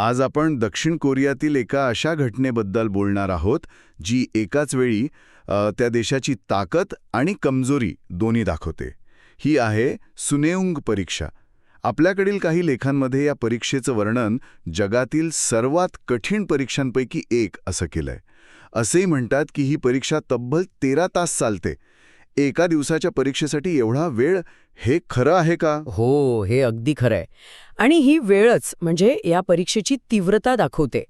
आज आपण दक्षिण कोरियातील एका अशा घटनेबद्दल बोलणार आहोत जी एकाच वेळी त्या देशाची ताकद आणि कमजोरी दोन्ही दाखवते. ही आहे सुनेउंग परीक्षा. आपल्याकडील काही लेखांमध्ये या परीक्षेचं वर्णन जगातील सर्वात कठीण परीक्षांपैकी एक असं केलंय. असेही म्हणतात की ही परीक्षा तब्बल तेरा तास चालते एका दिवसाच्या परीक्षेसाठी एवढा वेळ हे खरं आहे का? हो हे अगदी खरंय आणि ही वेळच म्हणजे या परीक्षेची तीव्रता दाखवते.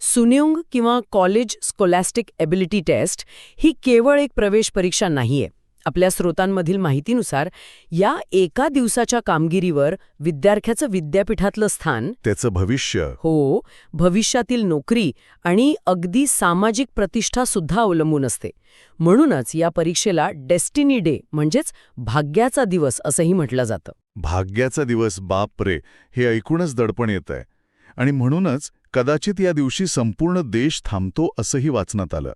सुन्युंग किंवा कॉलेज स्कॉलॅस्टिक एबिलिटी टेस्ट ही केवळ एक प्रवेश परीक्षा नाहीये. आपल्या स्रोतांमधील माहितीनुसार या एका दिवसाच्या कामगिरीवर विद्यार्थ्याचं विद्यापीठातलं स्थान त्याचं भविष्य. हो भविष्यातील नोकरी आणि अगदी सामाजिक प्रतिष्ठा सुद्धा अवलंबून असते. म्हणूनच या परीक्षेला डेस्टिनी डे म्हणजेच भाग्याचा दिवस असंही म्हटलं जातं. भाग्याचा दिवस बाप रे हे ऐकूनच दडपण येत आहे आणि म्हणूनच कदाचित या दिवशी संपूर्ण देश थांबतो असंही वाचण्यात आलं.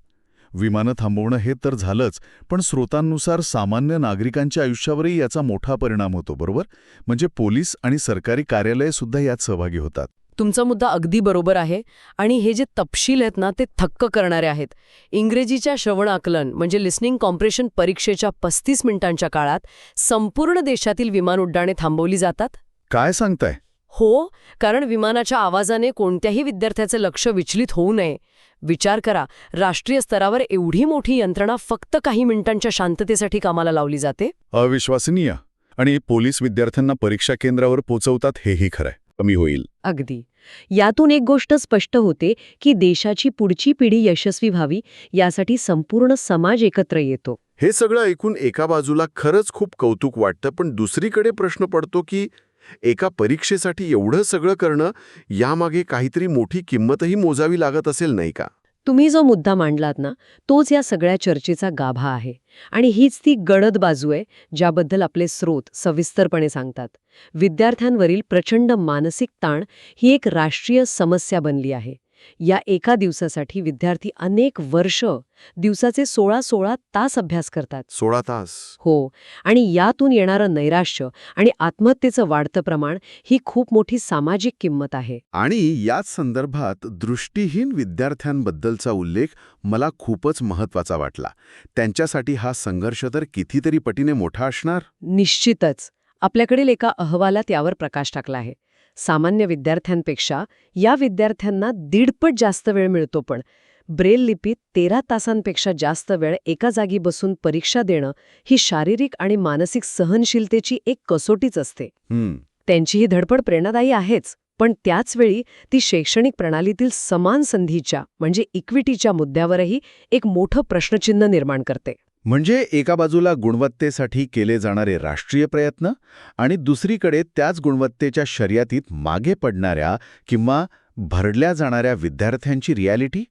विमानं थांबवणं हे तर झालंच पण स्रोतांनुसार सामान्य नागरिकांच्या आयुष्यावरही याचा मोठा परिणाम होतो बरोबर? म्हणजे पोलीस आणि सरकारी कार्यालये सुद्धा यात सहभागी होतात. तुमचा मुद्दा अगदी बरोबर आहे आणि हे जे तपशील आहेत ना ते थक्क करणारे आहेत. इंग्रजीच्या श्रवण आकलन म्हणजे लिस्निंग कॉम्प्रेशन परीक्षेच्या पस्तीस मिनिटांच्या काळात संपूर्ण देशातील विमान उड्डाणे थांबवली जातात? काय सांगताय? हो कारण विमानाच्या आवाजाने कोणत्याही विद्यार्थ्याचे लक्ष विचलित होऊ नये. विचार करा राष्ट्रीय स्तरावर एवढी मोठी यंत्रणा फक्त काही मिनिटांच्या शांततेसाठी कामाला लावली जाते? अविश्वसनीय. आणि पोलीस विद्यार्थ्यांना परीक्षा केंद्रावर पोचवतात हेही खरंय. कमी होईल. अगदी. यातून एक गोष्ट स्पष्ट होते की देशाची पुढची पिढी यशस्वी व्हावी यासाठी संपूर्ण समाज एकत्र येतो. हे सगळं ऐकून एका बाजूला खरंच खूप कौतुक वाटतं पण दुसरीकडे प्रश्न पडतो की एका परीक्षेसाठी एवढं सगळं करणं यामागे काहीतरी मोठी किंमतही मोजावी लागत असेल नाही का? तुम्ही जो मुद्दा मांडलात ना तोच या सगळ्या चर्चेचा गाभा आहे. आणि हीच ती गडद बाजू आहे ज्याबद्दल आपले स्रोत सविस्तरपणे सांगतात. विद्यार्थ्यांवरील प्रचंड मानसिक ताण ही एक राष्ट्रीय समस्या बनली आहे. या एका दिवसासाठी विद्यार्थी अनेक वर्ष दिवसाचे सोळा सोळा तास अभ्यास करतात. सोळा तास. हो आणि यातून येणारं नैराश्य आणि आत्महत्येचं वाढतं प्रमाण ही खूप मोठी सामाजिक किंमत आहे. आणि याच संदर्भात दृष्टीहीन विद्यार्थ्यांबद्दलचा उल्लेख मला खूपच महत्त्वाचा वाटला. त्यांच्यासाठी हा संघर्ष तर कितीतरी पटीने मोठा असणार? निश्चितच. आपल्याकडील एका अहवालात यावर प्रकाश टाकला आहे. सामान्य विद्यार्थ्यांपेक्षा या विद्यार्थ्यांना दीडपट जास्त वेळ मिळतो पण. ब्रेल लिपीत तेरा तासांपेक्षा जास्त वेळ एका जागी बसून परीक्षा देणं ही शारीरिक आणि मानसिक सहनशीलतेची एक कसोटीच असते. त्यांची ही धडपड प्रेरणादायी आहेच पण त्याचवेळी ती शैक्षणिक प्रणालीतील समान संधीच्या म्हणजे इक्विटीच्या मुद्द्यावरही एक मोठं प्रश्नचिन्ह निर्माण करते. म्हणजे एका बाजूला गुणवत्तेसाठी केले जाणारे राष्ट्रीय प्रयत्न आणि दुसरीकडे त्याच गुणवत्तेच्या शर्यतीत मागे पडणाऱ्या किंवा भरडल्या जाणाऱ्या विद्यार्थ्यांची रियालिटी?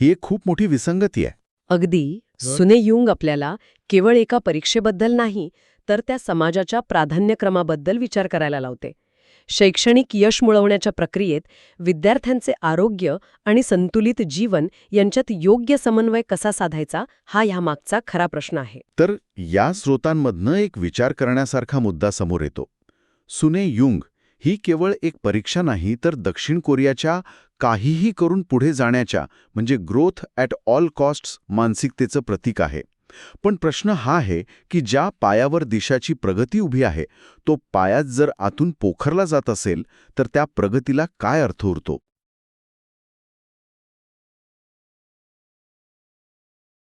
ही एक खूप मोठी विसंगती आहे. अगदी. सुने युंग आपल्याला केवळ एका परीक्षेबद्दल नाही तर त्या समाजाच्या प्राधान्यक्रमाबद्दल विचार करायला लावते. शैक्षणिक यश मिळवण्याच्या प्रक्रियेत विद्यार्थ्यांचे आरोग्य आणि संतुलित जीवन यांच्यात योग्य समन्वय कसा साधायचा हा ह्यामागचा खरा प्रश्न आहे. तर या स्रोतांमधनं एक विचार करण्यासारखा मुद्दा समोर येतो. सुने युंग ही केवळ एक परीक्षा नाही तर दक्षिण कोरियाच्या काहीही करून पुढे जाण्याच्या म्हणजे ग्रोथ ॲट ऑल कॉस्ट्स मानसिकतेचं प्रतीक आहे. पण प्रश्न हा आहे की ज्या पायावर देशाची प्रगती उभी आहे तो पायाच जर आतून पोखरला जात असेल तर त्या प्रगतीला काय अर्थ उरतो?